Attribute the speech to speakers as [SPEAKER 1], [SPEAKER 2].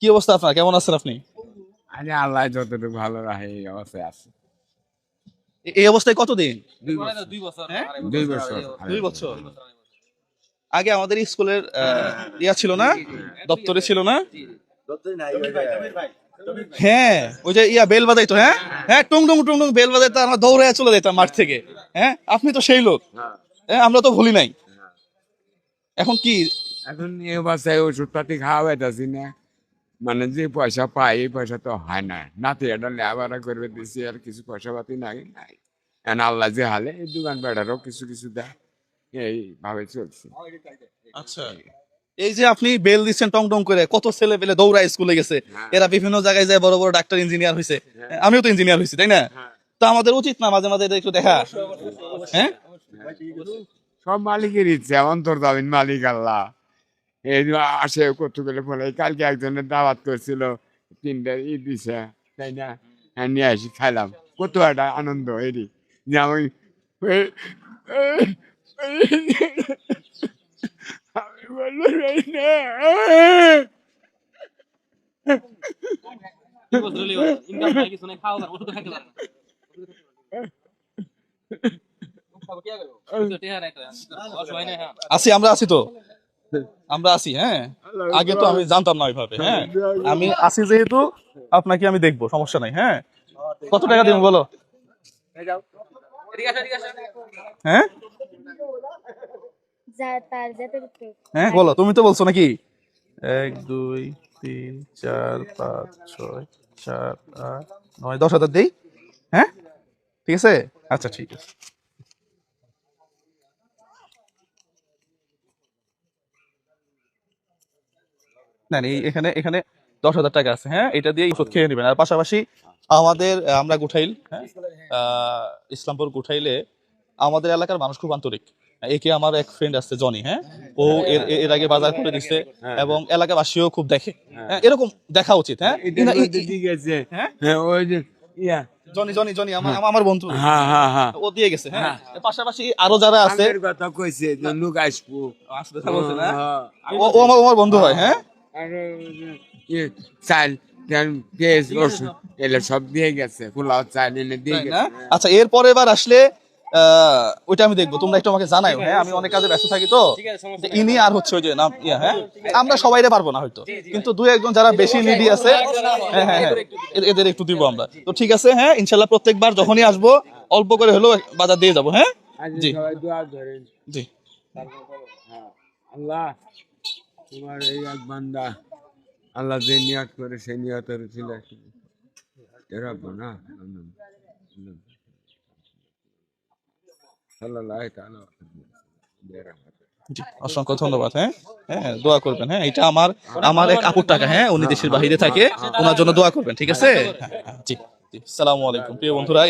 [SPEAKER 1] কি অবস্থা আপনার কেমন আছেন আপনি
[SPEAKER 2] আমি আল্লাহ যতটুকু ভালো রাখে এই অবস্থায় আছি
[SPEAKER 1] এই অবস্থায় কতদিন হ্যাঁ? আগে আমাদের স্কুলের ইয়া ছিল না দপ্তরে ছিল না হ্যাঁ ওই যে ইয়া বেল বাজাইতো হ্যাঁ হ্যাঁ টুং টুং টুং টুং বেল বাজাইতো আমরা দৌড়ে চলে যেতাম মাঠ থেকে হ্যাঁ আপনি তো সেই লোক হ্যাঁ, হ্যাঁ আমরা তো ভুলি নাই হ্যাঁ। এখন কি
[SPEAKER 2] এখন নিয়ে বাসায় ওষুধপাতি খাওয়া হইতাছি না মানে যে পয়সা পাই এই পয়সা তো হয় না নাতি এটা লেবারা করবে দিছি আর কিছু পয়সা পাতি নাই নাই এন আল্লাহ যে হালে এই দোকান বেড়ারও কিছু কিছু দেয় এই ভাবে চলছে
[SPEAKER 1] আচ্ছা এই যে আপনি বেল দিচ্ছেন টং টং করে কত ছেলে পেলে দৌড়া স্কুলে গেছে হ্যাঁ। এরা বিভিন্ন জায়গায় যায় বড় বড় ডাক্তার ইঞ্জিনিয়ার হয়েছে হ্যাঁ। আমিও তো ইঞ্জিনিয়ার হয়েছি তাই না হ্যাঁ। তো আমাদের উচিত না মাঝে মাঝে একটু দেখা হ্যাঁ
[SPEAKER 2] সব মালিকের ইচ্ছে অন্তর্দামীন মালিক আল্লাহ এই আসে কতগুলো ফলে কালকে একজনের দাওয়াত করছিল তিনটা ই দিছে তাই না হ্যাঁ, নিয়ে আসি খাইলাম কত একটা আনন্দ এরি যে
[SPEAKER 1] আমি আছি আমরা আছি তো আমরা আসি হ্যাঁ আগে তো আমি জানতাম না ওইভাবে হ্যাঁ, হ্যাঁ? আমি আসি যেহেতু আপনাকে আমি দেখবো সমস্যা নাই হ্যাঁ কত টাকা দিব বলো হ্যাঁ হ্যাঁ বলো তুমি তো বলছো নাকি এক দুই তিন চার পাঁচ ছয় সাত আট নয় দশ হাজার দেই হ্যাঁ ঠিক আছে আচ্ছা ঠিক আছে এখানে এখানে দশ হাজার টাকা আছে হ্যাঁ এটা দিয়ে ওষুধ খেয়ে নেবেন আর পাশাপাশি আমাদের আমরা গুঠাইল হ্যাঁ ইসলামপুর গুঠাইলে আমাদের এলাকার মানুষ খুব আন্তরিক একে আমার এক ফ্রেন্ড আছে জনি হ্যাঁ ও এর আগে বাজার করে দিচ্ছে এবং এলাকাবাসীও খুব দেখে হ্যাঁ, এরকম দেখা উচিত হ্যাঁ, হ্যাঁ? হ্যাঁ ওই যে আমার বন্ধু
[SPEAKER 2] হ্যাঁ হ্যাঁ হ্যাঁ
[SPEAKER 1] ও দিয়ে গেছে হ্যাঁ পাশাপাশি আরো যারা আছে ও আমার বন্ধু হয় হ্যাঁ
[SPEAKER 2] আর ইয়ে, চাল পেঁয়াজ রসুন এগুলো সব দিয়ে গেছে পোলাও চাল এনে দিয়ে গেছে
[SPEAKER 1] আচ্ছা এরপরে এবার আসলে ওইটা আমি দেখবো তোমরা একটু আমাকে জানাই হ্যাঁ আমি অনেক কাজে ব্যস্ত থাকি তো ইনি আর হচ্ছে যে না ইয়া হ্যাঁ আমরা সবাই পারবো না হয়তো কিন্তু দু একজন যারা বেশি নিডি আছে হ্যাঁ হ্যাঁ হ্যাঁ এদের একটু দিব আমরা তো ঠিক আছে হ্যাঁ ইনশাল্লাহ প্রত্যেকবার যখনই আসবো অল্প করে হলেও বাজার দিয়ে যাবো হ্যাঁ জি জি হ্যাঁ।
[SPEAKER 2] আল্লাহ তোমার এই এক বান্দা আল্লাহ যে নিয়াত করে সেই নিয়াতের ছিল এরা না
[SPEAKER 1] অসংখ্য ধন্যবাদ হ্যাঁ হ্যাঁ দোয়া করবেন হ্যাঁ এটা আমার আমার এক আপুর টাকা হ্যাঁ উনি দেশের বাহিরে থাকে হ্যাঁ, হ্যাঁ, ওনার জন্য হ্যাঁ। দোয়া করবেন ঠিক আছে জি সালামু আলাইকুম প্রিয় বন্ধুরা